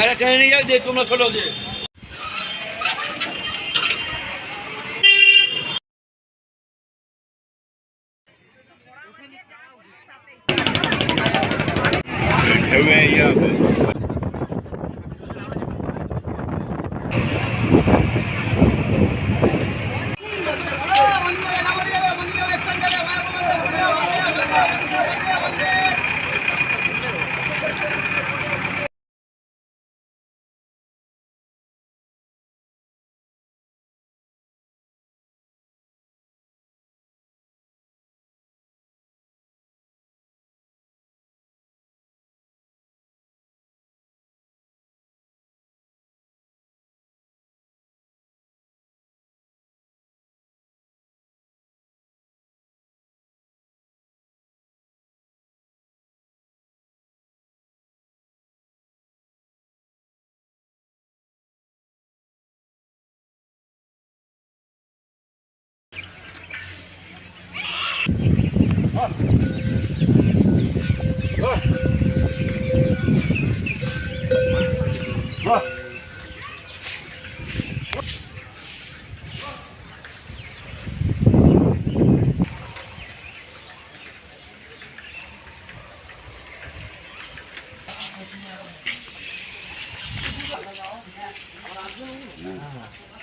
আরে ট্রেনিং যে তোমরা ছোট যে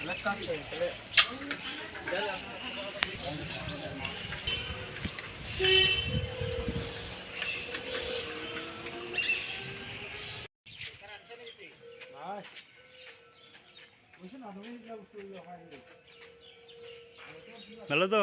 Let's go. ভালো তো?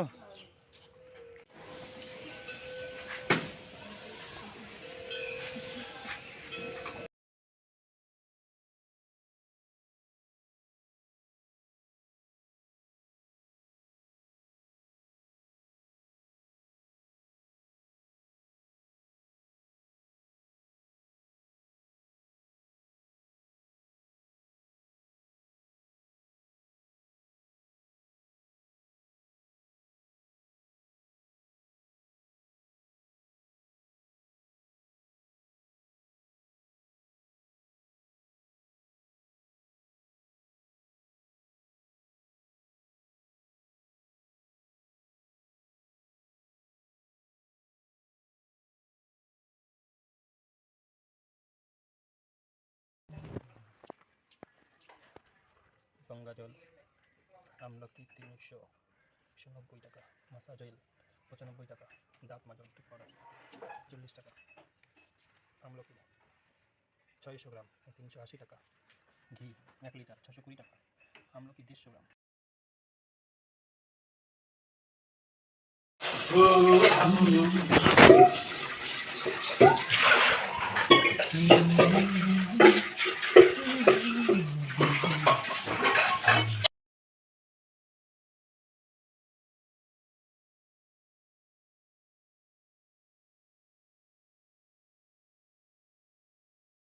গঙ্গা জল, আমলকি তিনশো একশো টাকা, মাসাজ অয়েল পঁচানব্বই টাকা দাঁত মাজন টুক পাউডার চল্লিশ টাকা, আমলকি ছয়শো গ্রাম, তিনশো আশি টাকা, ঘি এক লিটার, ছশো কুড়ি টাকা, আমলকি দেড়শো গ্রাম।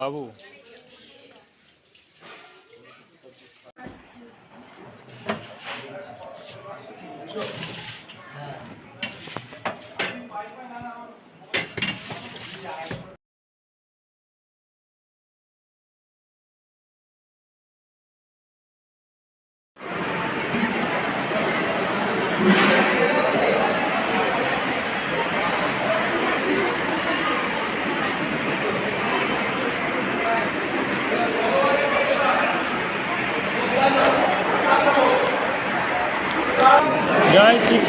बाबू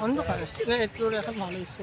অন্ধকার আসছে না একটু এখন ভালো এসছে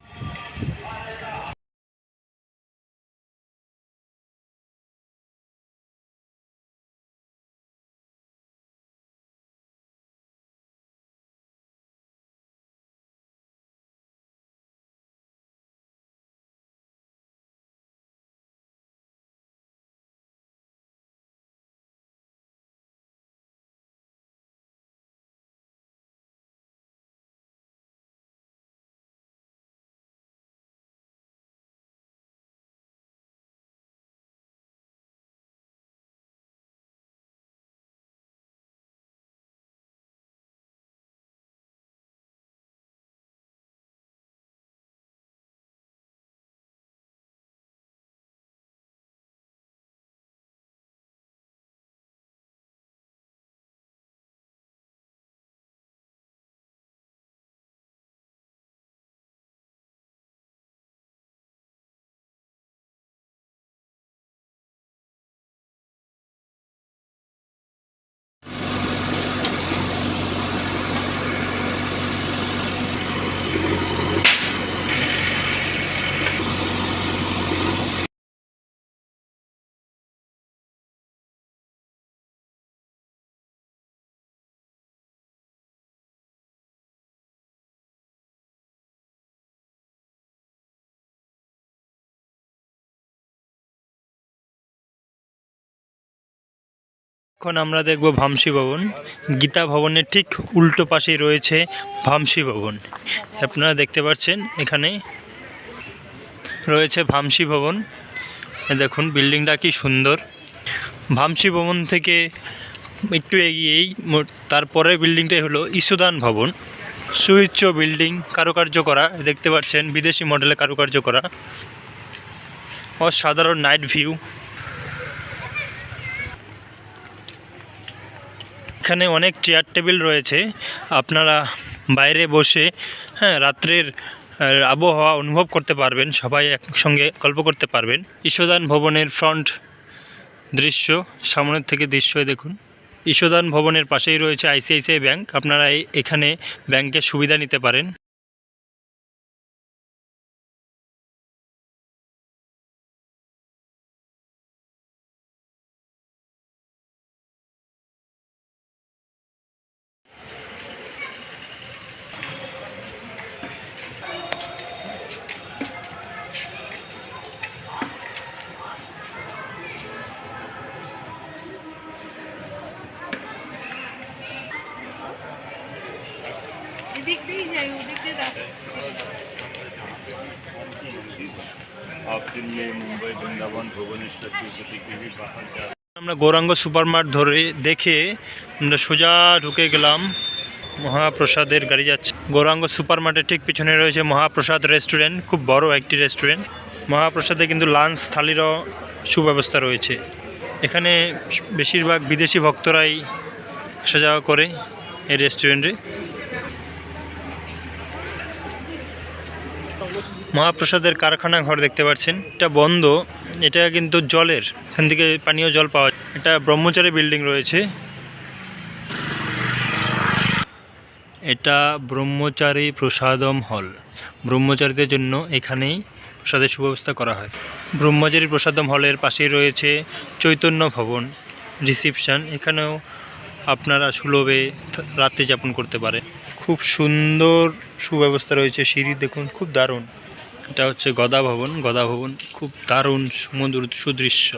এখন আমরা দেখব ভামসি ভবন। গীতা ভবনের ঠিক উল্টো পাশেই রয়েছে ভামসি ভবন। আপনারা দেখতে পাচ্ছেন, এখানে রয়েছে ভামসি ভবন। দেখুন, বিল্ডিংটা কি সুন্দর। ভামসি ভবন থেকে একটু এগিয়েই তারপরের বিল্ডিংটাই হলো ইসুদান ভবন। সুউচ্চ বিল্ডিং, কারুকার্য করা, দেখতে পাচ্ছেন, বিদেশি মডেলে কারুকার্য করা। অসাধারণ নাইট ভিউ। এখানে অনেক চেয়ার টেবিল রয়েছে। আপনারা বাইরে বসে হ্যাঁ রাত্রের আবহাওয়া অনুভব করতে পারবেন, সবাই একসঙ্গে গল্প করতে পারবেন। ঈশ্বদান ভবনের ফ্রন্ট দৃশ্য, সামনের থেকে দৃশ্য দেখুন। ঈশ্বদান ভবনের পাশেই রয়েছে আইসিআইসিআই ব্যাংক। আপনারা এখানে ব্যাংকের সুবিধা নিতে পারেন। এদিক দিয়েই যাই ওদিক দিয়ে রাস্তা आप दिन में मुंबई वृंदावन भुवनेश्वर तिरुपति के भी बाहर जा আমরা গৌরাঙ্গ সুপারমার্ট ধরে দেখে আমরা সোজা ঢুকে গেলাম মহাপ্রসাদের গাড়ি যাচ্ছে গৌরাঙ্গ সুপারমার্টের ঠিক পিছনে রয়েছে মহাপ্রসাদ রেস্টুরেন্ট খুব বড় একটি রেস্টুরেন্ট মহাপ্রসাদে কিন্তু লাঞ্চ থালিরও সুব্যবস্থা রয়েছে এখানে বেশিরভাগ বিদেশি ভক্তরাই আসা যাওয়া করে এই রেস্টুরেন্টে মহাপ্রসাদের কারখানা ঘর দেখতে পাচ্ছেন। এটা বন্ধ, এটা কিন্তু জলের, এখান থেকে পানীয় জল পাওয়া এটা ব্রহ্মচারী বিল্ডিং রয়েছে। এটা ব্রহ্মচারী প্রসাদম হল। ব্রহ্মচারীদের জন্য এখানেই প্রসাদের সুব্যবস্থা করা হয়। ব্রহ্মচারী প্রসাদম হলের পাশেই রয়েছে চৈতন্য ভবন, রিসিপশন। এখানেও আপনারা সুলভে রাত্রি যাপন করতে পারে খুব সুন্দর সুব্যবস্থা রয়েছে সিঁড়ি দেখুন, খুব দারুণ। এটা হচ্ছে গদা ভবন। গদা ভবন খুব দারুণ সমুদ্র সুদৃশ্য।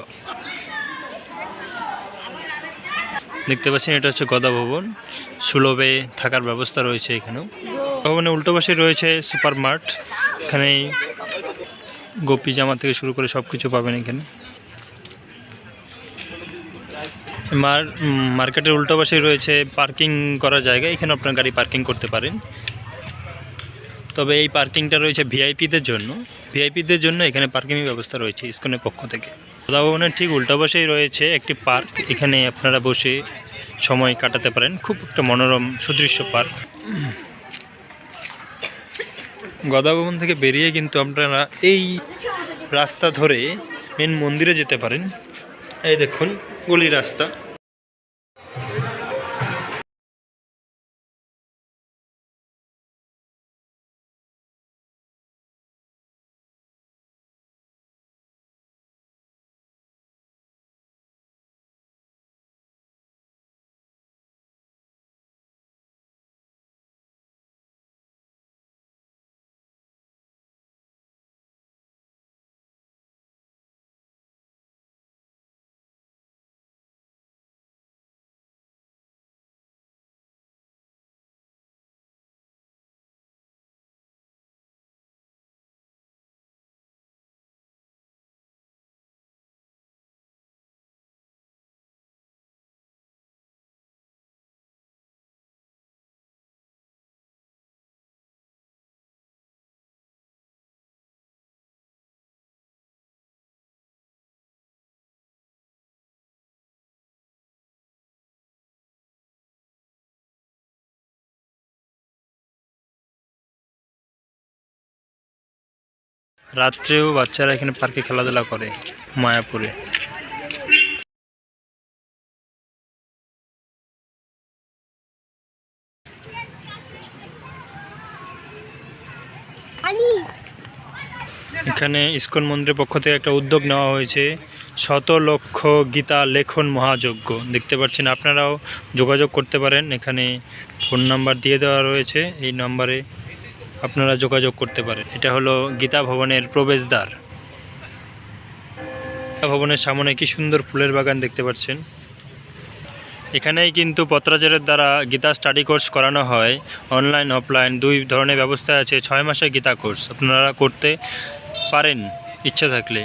দেখতে পাচ্ছেন, এটা হচ্ছে গদা ভবন। সুলভে থাকার ব্যবস্থা রয়েছে এখানেও। ভবনের উল্টো পাশে রয়েছে সুপার মার্ট। এখানে গোপী জামা থেকে শুরু করে সব কিছু পাবেন এখানে। মার মার্কেটের উল্টো পাশে রয়েছে পার্কিং করার জায়গা। এখানে আপনার গাড়ি পার্কিং করতে পারেন। তবে এই পার্কিংটা রয়েছে ভিআইপিদের জন্য। ভিআইপিদের জন্য এখানে পার্কিংয়ের ব্যবস্থা রয়েছে ইস্কনের পক্ষ থেকে। ভবনের ঠিক উল্টো পাশেই রয়েছে একটি পার্ক। এখানে আপনারা বসে সময় কাটাতে পারেন। খুব একটা মনোরম, সুদৃশ্য পার্ক। গদা ভবন থেকে বেরিয়ে কিন্তু আপনারা এই রাস্তা ধরে মেন মন্দিরে যেতে পারেন। এই দেখুন, গলি রাস্তা। রাত্রেও বাচ্চারা এখানে পার্কে খেলাধুলা করে, মায়াপুরে। এখানে ইস্কন মন্দিরের পক্ষ থেকে একটা উদ্যোগ নেওয়া হয়েছে। শত লক্ষ গীতা লেখন মহাযজ্ঞ। দেখতে পাচ্ছেন আপনারাও যোগাযোগ করতে পারেন। এখানে ফোন নাম্বার দিয়ে দেওয়া রয়েছে। এই নাম্বারে আপনারা যোগাযোগ করতে পারেন। এটা হলো গীতা ভবনের প্রবেশদ্বার। গীতা ভবনের সামনে কি সুন্দর ফুলের বাগান দেখতে পাচ্ছেন? এখানেই কিন্তু পত্রাচারের দ্বারা গীতা স্টাডি কোর্স করানো হয় অনলাইন অফলাইন দুই ধরনের ব্যবস্থা আছে, ছয় মাসের গীতা কোর্স আপনারা করতে পারেন ইচ্ছা থাকলে।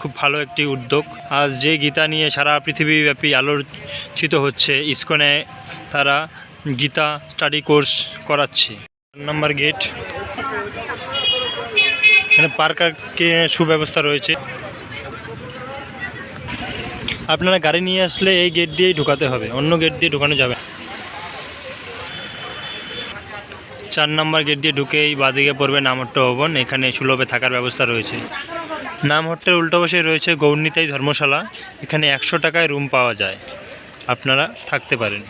খুব ভালো একটি উদ্যোগ। আজ যে গীতা নিয়ে সারা পৃথিবীব্যাপী আলোচিত হচ্ছে, ইসকনে তারা গীতা স্টাডি কোর্স করাচ্ছে। Number gate. এখানে পার্কের সুব্যবস্থা রয়েছে। আপনারা গাড়ি নিয়ে আসলে এই গেট দিয়েই ঢোকাতে হবে, অন্য গেট দিয়ে ঢোকানো যাবে চার নম্বর গেট দিয়ে ঢুকেই বাদিকে পড়বে নামহট্ট ভবন, এখানে সুলভে থাকার ব্যবস্থা রয়েছে। নামহট্টের উল্টো পাশে রয়েছে গৌরনীতাই ধর্মশালা, এখানে একশো টাকায় রুম পাওয়া যায়। আপনারা থাকতে পারেন।